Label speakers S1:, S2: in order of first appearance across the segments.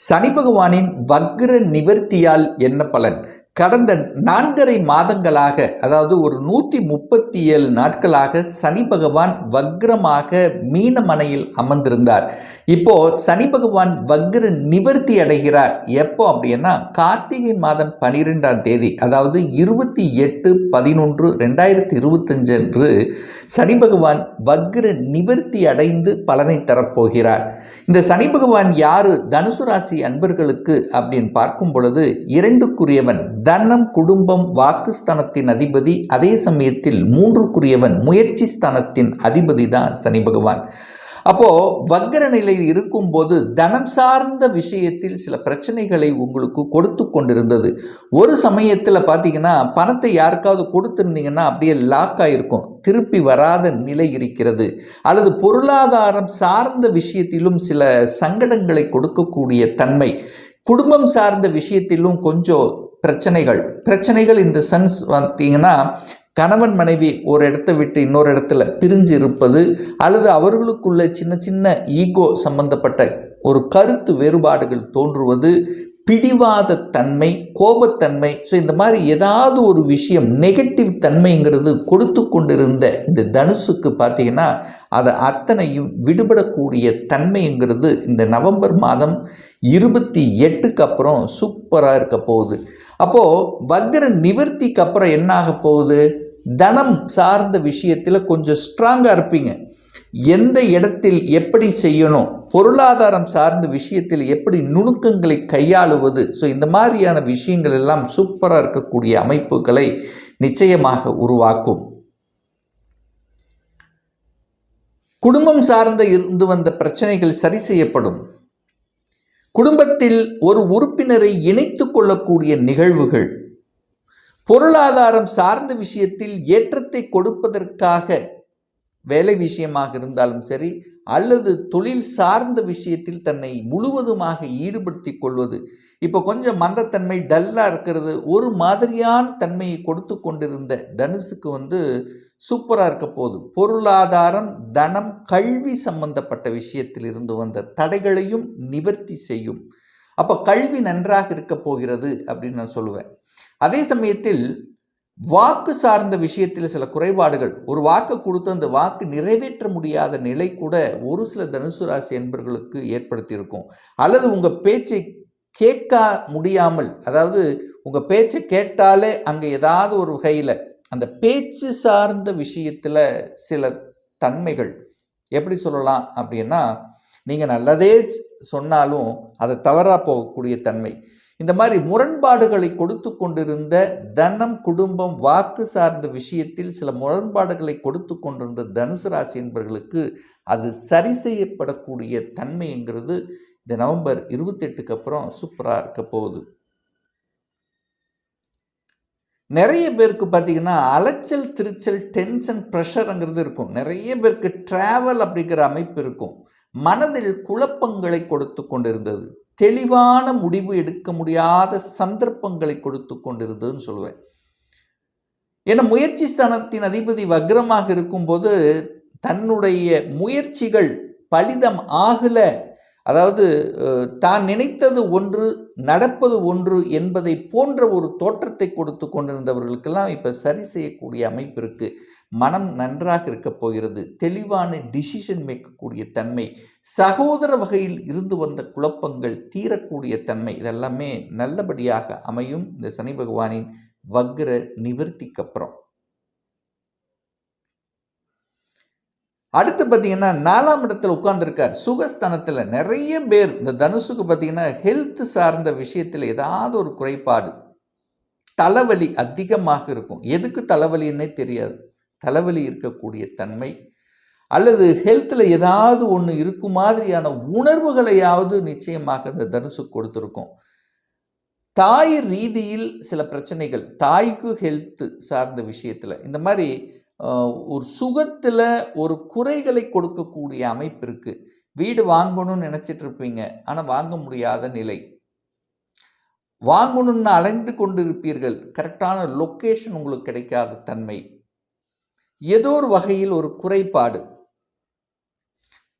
S1: சனி பகவானின் வக்ர நிவர்த்தியால் என்ன பலன்? கடந்த நான்கரை மாதங்களாக அதாவது ஒரு நூற்றி முப்பத்தி ஏழு நாட்களாக சனி பகவான் வக்ரமாக மீனமனையில் அமர்ந்திருந்தார். இப்போ சனி பகவான் வக்ர நிவர்த்தி அடைகிறார். எப்போ அப்படின்னா கார்த்திகை மாதம் பனிரெண்டாம் தேதி அதாவது இருபத்தி எட்டு பதினொன்று ரெண்டாயிரத்தி இருபத்தஞ்சு அன்று சனி பகவான் வக்ர நிவர்த்தி அடைந்து பலனை தரப்போகிறார். இந்த சனி பகவான் யாரு? தனுசு ராசி அன்பர்களுக்கு அப்படின்னு பார்க்கும் பொழுது இரண்டுக்குரியவன் தனம் குடும்பம் வாக்குஸ்தானத்தின் அதிபதி. அதே சமயத்தில் மூன்றுக்குரியவன் முயற்சி ஸ்தானத்தின் அதிபதி தான் சனி பகவான். அப்போ வக்கர நிலையில் இருக்கும்போது தனம் சார்ந்த விஷயத்தில் சில பிரச்சனைகளை உங்களுக்கு கொடுத்து கொண்டிருந்தது. ஒரு சமயத்தில் பார்த்தீங்கன்னா பணத்தை யாருக்காவது கொடுத்துருந்தீங்கன்னா அப்படியே லாக் ஆகிருக்கும் திருப்பி வராத நிலை இருக்கிறது. அல்லது பொருளாதாரம் சார்ந்த விஷயத்திலும் சில சங்கடங்களை கொடுக்கக்கூடிய தன்மை. குடும்பம் சார்ந்த விஷயத்திலும் கொஞ்சம் பிரச்சனைகள். பிரச்சனைகள் இந்த சென்ஸ் பார்த்தீங்கன்னா கணவன் மனைவி ஒரு இடத்த விட்டு இன்னொரு இடத்துல பிரிஞ்சு இருப்பது அல்லது அவர்களுக்குள்ள சின்ன சின்ன ஈகோ சம்பந்தப்பட்ட ஒரு கருத்து வேறுபாடுகள் தோன்றுவது பிடிவாத தன்மை கோபத்தன்மை ஸோ இந்த மாதிரி ஏதாவது ஒரு விஷயம் நெகட்டிவ் தன்மைங்கிறது கொடுத்து கொண்டிருந்த இந்த தனுசுக்கு பார்த்தீங்கன்னா அதை அத்தனையும் விடுபடக்கூடிய தன்மைங்கிறது இந்த நவம்பர் மாதம் இருபத்தி எட்டுக்கு அப்புறம் சூப்பராக இருக்க போகுது. அப்போது வக்ர நிவர்த்திக்கு அப்புறம் என்ன ஆக போகுது? தனம் சார்ந்த விஷயத்தில் கொஞ்சம் ஸ்ட்ராங்காக இருப்பீங்க. எந்த இடத்தில் எப்படி செய்யணும்? பொருளாதாரம் சார்ந்த விஷயத்தில் எப்படி நுணுக்கங்களை கையாளுவது? ஸோ இந்த மாதிரியான விஷயங்கள் எல்லாம் சூப்பராக இருக்கக்கூடிய அமைப்புகளை நிச்சயமாக உருவாக்கும். குடும்பம் சார்ந்த இருந்து வந்த பிரச்சனைகள் சரி செய்யப்படும். குடும்பத்தில் ஒரு உறுப்பினரை இணைத்து கொள்ளக்கூடிய நிகழ்வுகள். பொருளாதாரம் சார்ந்த விஷயத்தில் ஏற்றத்தை கொடுப்பதற்காக வேலை விஷயமாக இருந்தாலும் சரி அல்லது தொழில் சார்ந்த விஷயத்தில் தன்னை முழுவதுமாக ஈடுபடுத்தி கொள்வது. இப்போ கொஞ்சம் மந்தத்தன்மை டல்லாக இருக்கிறது. ஒரு மாதிரியான தன்மையை கொடுத்து கொண்டிருந்த தனுசுக்கு வந்து சூப்பராக இருக்க போகுது. பொருளாதாரம் தனம் கல்வி சம்பந்தப்பட்ட விஷயத்தில் இருந்து வந்த தடைகளையும் நிவர்த்தி செய்யும். அப்போ கல்வி நன்றாக இருக்க போகிறது அப்படின்னு நான் சொல்லுவேன். அதே சமயத்தில் வாக்கு சார்ந்த விஷயத்தில் சில குறைபாடுகள். ஒரு வாக்கு கொடுத்து அந்த வாக்கு நிறைவேற்ற முடியாத நிலை கூட ஒரு சில தனுசு ராசி என்பர்களுக்கு ஏற்படுத்தியிருக்கும். அல்லது உங்கள் பேச்சை கேட்க முடியாமல் அதாவது உங்கள் பேச்சை கேட்டாலே அங்கே ஏதாவது ஒரு வகையில் அந்த பேச்சு சார்ந்த விஷயத்தில் சில தன்மைகள் எப்படி சொல்லலாம் அப்படின்னா நீங்கள் நல்லதே சொன்னாலும் அதை தவறாக போகக்கூடிய தன்மை. இந்த மாதிரி முரண்பாடுகளை கொடுத்து கொண்டிருந்த தனம் குடும்பம் வாக்கு சார்ந்த விஷயத்தில் சில முரண்பாடுகளை கொடுத்து கொண்டிருந்த தனுசு ராசி என்பவர்களுக்கு அது சரி செய்யப்படக்கூடிய தன்மைங்கிறது இந்த நவம்பர் இருபத்தெட்டுக்கு அப்புறம் சூப்பராக இருக்க போகுது. நிறைய பேருக்கு பார்த்தீங்கன்னா அலைச்சல் திருச்சல் டென்ஷன் ப்ரெஷருங்கிறது இருக்கும். நிறைய பேருக்கு ட்ராவல் அப்படிங்கிற அமைப்பு இருக்கும். மனதில் குழப்பங்களை கொடுத்து கொண்டிருந்தது. தெளிவான முடிவு எடுக்க முடியாத சந்தர்ப்பங்களை கொடுத்து கொண்டிருந்ததுன்னு சொல்லுவேன். ஏன்னா முயற்சி ஸ்தானத்தின் அதிபதி வக்ரமாக இருக்கும்போது தன்னுடைய முயற்சிகள் பலிதம் ஆகலை. அதாவது தான் நினைத்தது ஒன்று நடப்பது ஒன்று என்பதை போன்ற ஒரு தோற்றத்தை கொடுத்து கொண்டிருந்தவர்களுக்கெல்லாம் இப்போ சரி செய்யக்கூடிய அமைப்பு இருக்குது மனம் நன்றாக இருக்க போகிறது. தெளிவான டிசிஷன் மேற்கக்கூடிய தன்மை சகோதர வகையில் இருந்து வந்த குழப்பங்கள் தீரக்கூடிய தன்மை இதெல்லாமே நல்லபடியாக அமையும். இந்த சனி பகவானின் வக்ர நிவர்த்திக்கப்புறம் அப்புறம் அடுத்து பார்த்தீங்கன்னா நாலாம் இடத்துல உட்கார்ந்துருக்கார். சுகஸ்தானத்தில் நிறைய பேர். இந்த தனுசுக்கு பார்த்தீங்கன்னா ஹெல்த் சார்ந்த விஷயத்தில் ஏதாவது ஒரு குறைபாடு. தலைவலி அதிகமாக இருக்கும். எதுக்கு தலைவலின்னே தெரியாது. தலைவலி இருக்கக்கூடிய தன்மை. அல்லது ஹெல்த்தில் ஏதாவது ஒன்று இருக்கும் மாதிரியான உணர்வுகளையாவது நிச்சயமாக இந்த தனுசு கொடுத்துருக்கும். தாய் ரீதியில் சில பிரச்சனைகள். தாய்க்கு ஹெல்த்து சார்ந்த விஷயத்தில். இந்த மாதிரி ஒரு சுகத்தில் ஒரு குறைகளை கொடுக்கக்கூடிய அமைப்பு இருக்குது வீடு வாங்கணும்னு நினச்சிட்டு இருப்பீங்க. ஆனால் வாங்க முடியாத நிலை. வாங்கணும்னு அலைந்து கொண்டு இருப்பீர்கள் கரெக்டான லொக்கேஷன் உங்களுக்கு கிடைக்காத தன்மை. ஏதோ ஒரு வகையில் ஒரு குறைபாடு.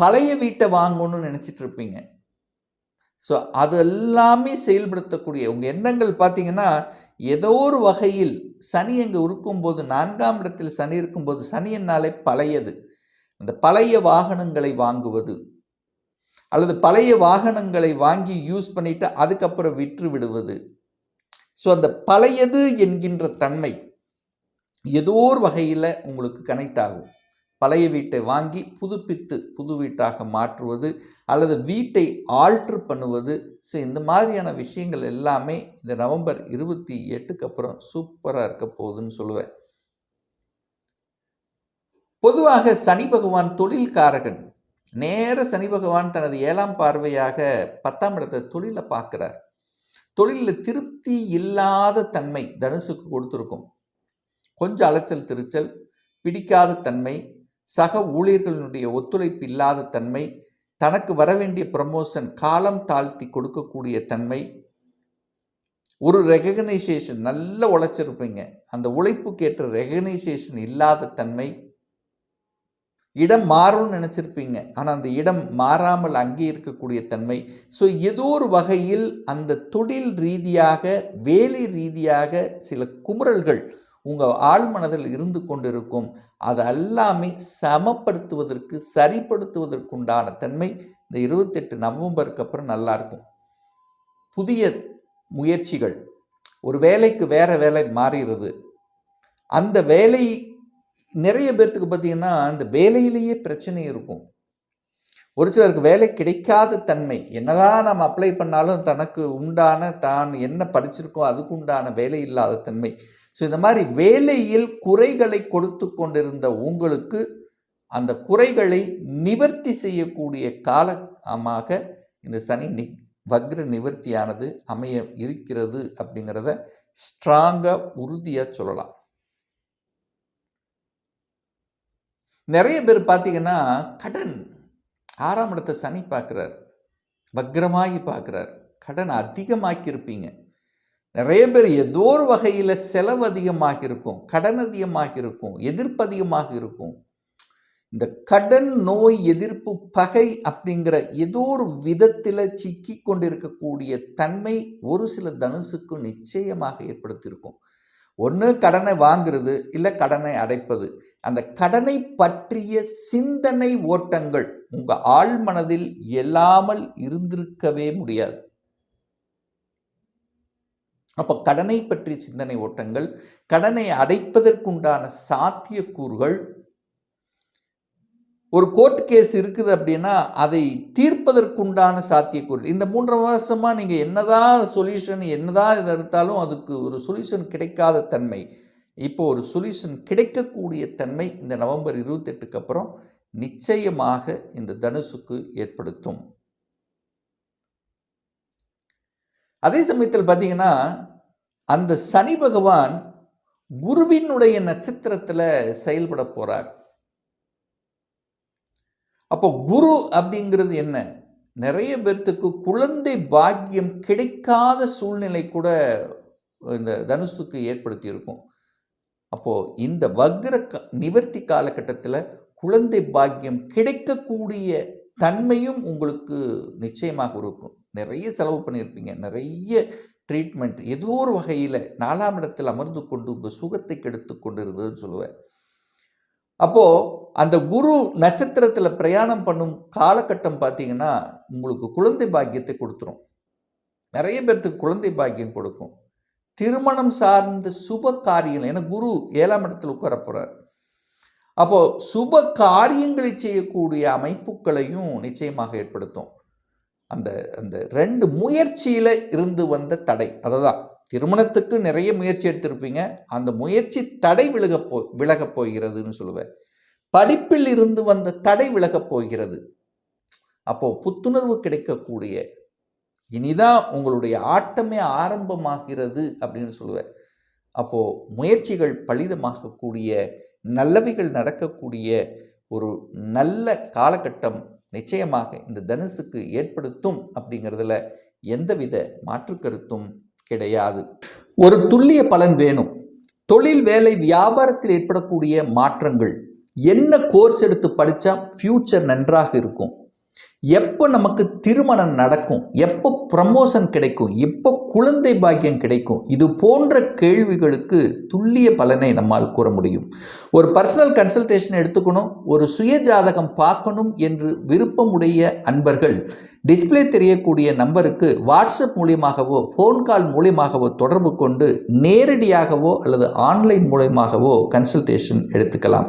S1: பழைய வீட்டை வாங்கணும்னு நினச்சிட்டு இருப்பீங்க. ஸோ அது எல்லாமே செயல்படுத்தக்கூடிய உங்கள் எண்ணங்கள் பார்த்தீங்கன்னா ஏதோ ஒரு வகையில் சனி அங்கே இருக்கும்போது நான்காம் இடத்தில் சனி இருக்கும்போது சனி என்னாலே பழையது. அந்த பழைய வாகனங்களை வாங்குவது அல்லது பழைய வாகனங்களை வாங்கி யூஸ் பண்ணிட்டு அதுக்கப்புறம் விற்று விடுவது ஸோ அந்த பழையது என்கின்ற தன்மை ஏதோ ஒரு வகையில் உங்களுக்கு கனெக்ட் ஆகும். பழைய வீட்டை வாங்கி புதுப்பித்து புது வீட்டாக மாற்றுவது அல்லது வீட்டை ஆல்ட்ரு பண்ணுவது. ஸோ இந்த மாதிரியான விஷயங்கள் எல்லாமே இந்த நவம்பர் இருபத்தி எட்டுக்கு அப்புறம் சூப்பராக இருக்க போகுதுன்னு சொல்லுவேன். பொதுவாக சனி பகவான் தொழில்காரகன். நேர சனி பகவான் தனது ஏழாம் பார்வையாக பத்தாம் இடத்தை தொழிலை பார்க்குறார். தொழிலில் திருப்தி இல்லாத தன்மை தனுசுக்கு கொடுத்துருக்கும். கொஞ்சம் அலைச்சல் திருச்சல் பிடிக்காத தன்மை சக ஊழியர்களினுடைய ஒத்துழைப்பு இல்லாத தன்மை தனக்கு வர வேண்டிய ப்ரமோஷன் காலம் தாழ்த்தி கொடுக்கக்கூடிய தன்மை ஒரு ரெகக்னைசேஷன் நல்ல உழைச்சிருப்பீங்க. அந்த உழைப்புக்கேற்ற ரெகக்னைசேஷன் இல்லாத தன்மை இடம் மாறும்னு நினச்சிருப்பீங்க. ஆனால் அந்த இடம் மாறாமல் அங்கே இருக்கக்கூடிய தன்மை. ஸோ ஏதோ ஒரு வகையில் அந்த தொழில் ரீதியாக வேலை ரீதியாக சில குமுறல்கள் உங்கள் ஆழ்மனதில் இருந்து கொண்டிருக்கும். அது எல்லாமே சமப்படுத்துவதற்கு சரிப்படுத்துவதற்குண்டான தன்மை இந்த இருபத்தெட்டு நவம்பருக்கு அப்புறம் நல்லாயிருக்கும் புதிய முயற்சிகள். ஒரு வேலைக்கு வேறு வேலை மாறிடுது. அந்த வேலை நிறைய பேர்த்துக்கு பார்த்தீங்கன்னா அந்த வேலையிலேயே பிரச்சனை இருக்கும். ஒரு சிலருக்கு வேலை கிடைக்காத தன்மை. என்னதான் நம்ம அப்ளை பண்ணாலும் தனக்கு உண்டான தான் என்ன படிச்சிருக்கோ அதுக்கு உண்டான வேலை இல்லாத தன்மை. ஸோ இந்த மாதிரி வேலையில் குறைகளை கொடுத்து கொண்டிருந்த உங்களுக்கு அந்த குறைகளை நிவர்த்தி செய்யக்கூடிய காலமாக இந்த சனி நி வக்ர நிவர்த்தியானது அமைய இருக்கிறது அப்படிங்கிறத ஸ்ட்ராங்காக உறுதியாக சொல்லலாம். நிறைய பேர் பார்த்தீங்கன்னா கடன் ஆறாம் இடத்தை சனி பார்க்குறார். வக்ரமாகி பார்க்குறார். கடன் அதிகமாக்கியிருப்பீங்க. நிறைய பேர் ஏதோ ஒரு வகையில் செலவு அதிகமாக இருக்கும் கடன் அதிகமாக இருக்கும் எதிர்ப்பு அதிகமாக இருக்கும் இந்த கடன் நோய் எதிர்ப்பு பகை அப்படிங்கிற ஏதோ ஒரு விதத்தில் சிக்கி கொண்டிருக்கக்கூடிய தன்மை ஒரு சில தனுசுக்கு நிச்சயமாக ஏற்படுத்தியிருக்கும். ஒன்று கடனை வாங்குறது இல்லை கடனை அடைப்பது. அந்த கடனை பற்றிய சிந்தனை ஓட்டங்கள் உங்கள் ஆழ்மனதில் இல்லாமல் இருந்திருக்கவே முடியாது. அப்போ கடனை பற்றிய சிந்தனை ஓட்டங்கள் கடனை அடைப்பதற்குண்டான சாத்தியக்கூறுகள் ஒரு கோர்ட் கேஸ் இருக்குது அப்படின்னா அதை தீர்ப்பதற்குண்டான சாத்தியக்கூறு இந்த மூன்று வருஷமாக நீங்கள் என்னதான் சொல்யூஷன் என்னதான் இதை எடுத்தாலும் அதுக்கு ஒரு சொல்யூஷன் கிடைக்காத தன்மை. இப்போ ஒரு சொல்யூஷன் கிடைக்கக்கூடிய தன்மை இந்த நவம்பர் இருபத்தெட்டுக்கு அப்புறம் நிச்சயமாக இந்த தனுசுக்கு ஏற்படுத்தும். அதே சமயத்தில் பார்த்தீங்கன்னா அந்த சனி பகவான் குருவினுடைய நட்சத்திரத்தில் செயல்பட போகிறார் அப்போ குரு அப்படிங்கிறது என்ன? நிறைய பேர்த்துக்கு குழந்தை பாக்கியம் கிடைக்காத சூழ்நிலை கூட இந்த தனுசுக்கு ஏற்படுத்தியிருக்கும். அப்போது இந்த வக்ர க நிவர்த்தி காலகட்டத்தில் குழந்தை பாக்கியம் கிடைக்கக்கூடிய தன்மையும் உங்களுக்கு நிச்சயமாக இருக்கும். நிறைய செலவு பண்ணியிருப்பீங்க. நிறைய ட்ரீட்மெண்ட் ஏதோ ஒரு வகையில் நாலாம் இடத்தில் அமர்ந்து கொண்டு உங்கள் சுகத்தை கெடுத்து கொண்டு இருந்ததுன்னு சொல்லுவேன். அப்போது அந்த குரு நட்சத்திரத்தில் பிரயாணம் பண்ணும் காலகட்டம் பார்த்தீங்கன்னா உங்களுக்கு குழந்தை பாக்கியத்தை கொடுத்துரும். நிறைய பேர்த்துக்கு குழந்தை பாக்கியம் கொடுக்கும். திருமணம் சார்ந்த சுப காரியங்கள் ஏன்னா குரு ஏழாம் இடத்தில் உட்கார போகிறார் அப்போது சுப காரியங்களை செய்யக்கூடிய அமைப்புகளையும் நிச்சயமாக ஏற்படுத்தும். அந்த அந்த ரெண்டு முயற்சியில் இருந்து வந்த தடை அதை தான் திருமணத்துக்கு நிறைய முயற்சி எடுத்திருப்பீங்க. அந்த முயற்சி தடை விலக போ விலகப் போகிறதுன்னு சொல்லுவேன் படிப்பில் இருந்து வந்த தடை விலகப் போகிறது. அப்போது புத்துணர்வு கிடைக்கக்கூடிய இனிதான் உங்களுடைய ஆட்டமே ஆரம்பமாகிறது அப்படின்னு சொல்லுவேன் அப்போது முயற்சிகள் பலிதமாகக்கூடிய நல்லவைகள் நடக்கக்கூடிய ஒரு நல்ல காலகட்டம் நிச்சயமாக இந்த தனுசுக்கு ஏற்படுத்தும் அப்படிங்கிறதுல எந்தவித மாற்று கருத்தும் கிடையாது. ஒரு துல்லிய பலன் வேணும். தொழில் வேலை வியாபாரத்தில் ஏற்படக்கூடிய மாற்றங்கள். என்ன கோர்ஸ் எடுத்து படித்தா ஃப்யூச்சர் நன்றாக இருக்கும்? எப்போ நமக்கு திருமணம் நடக்கும் எப்போ ப்ரமோஷன் கிடைக்கும் எப்போ குழந்தை பாக்கியம் கிடைக்கும் இது போன்ற கேள்விகளுக்கு துல்லிய பலனை நம்மால் கூற முடியும். ஒரு பர்சனல் கன்சல்டேஷன் எடுத்துக்கணும் ஒரு சுய ஜாதகம் பார்க்கணும் என்று விருப்பமுடைய அன்பர்கள் டிஸ்ப்ளே தெரியக்கூடிய நம்பருக்கு வாட்ஸ்அப் மூலியமாகவோ ஃபோன் கால் மூலியமாகவோ தொடர்பு கொண்டு நேரடியாகவோ அல்லது ஆன்லைன் மூலியமாகவோ கன்சல்டேஷன் எடுத்துக்கலாம்.